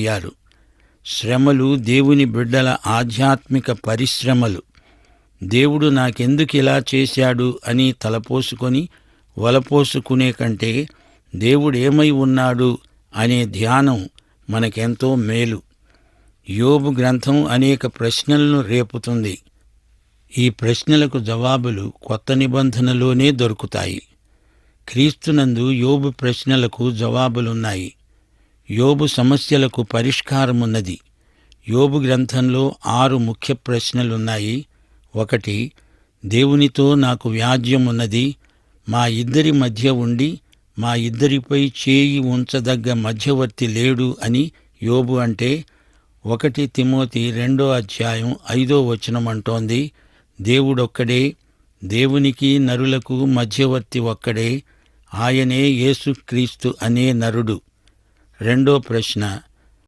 అయ్యారు. శ్రమలు దేవుని బిడ్డల ఆధ్యాత్మిక పరిశ్రమలు. దేవుడు నాకెందుకు ఇలా చేశాడు అని తలపోసుకొని వలపోసుకునే కంటే దేవుడేమై ఉన్నాడు అనే ధ్యానం మనకెంతో మేలు. యోబు గ్రంథం అనేక ప్రశ్నలను రేపుతుంది. ఈ ప్రశ్నలకు జవాబులు కొత్త నిబంధనలోనే దొరుకుతాయి. క్రీస్తునందు యోబు ప్రశ్నలకు జవాబులున్నాయి. యోబు సమస్యలకు పరిష్కారమున్నది. యోబు గ్రంథంలో ఆరు ముఖ్య ప్రశ్నలున్నాయి. ఒకటి దేవునితో నాకు వ్యాజ్యమున్నది. మా ఇద్దరి మధ్య ఉండి మా ఇద్దరిపై చేయి ఉంచదగ్గ మధ్యవర్తి లేడు అని యోబు అంటే ఒకటి తిమోతి రెండో అధ్యాయం ఐదో వచనం అంటోంది. దేవుడొక్కడే దేవునికి నరులకు మధ్యవర్తి ఒక్కడే ఆయనే యేసుక్రీస్తు అనే నరుడు. రెండో ప్రశ్న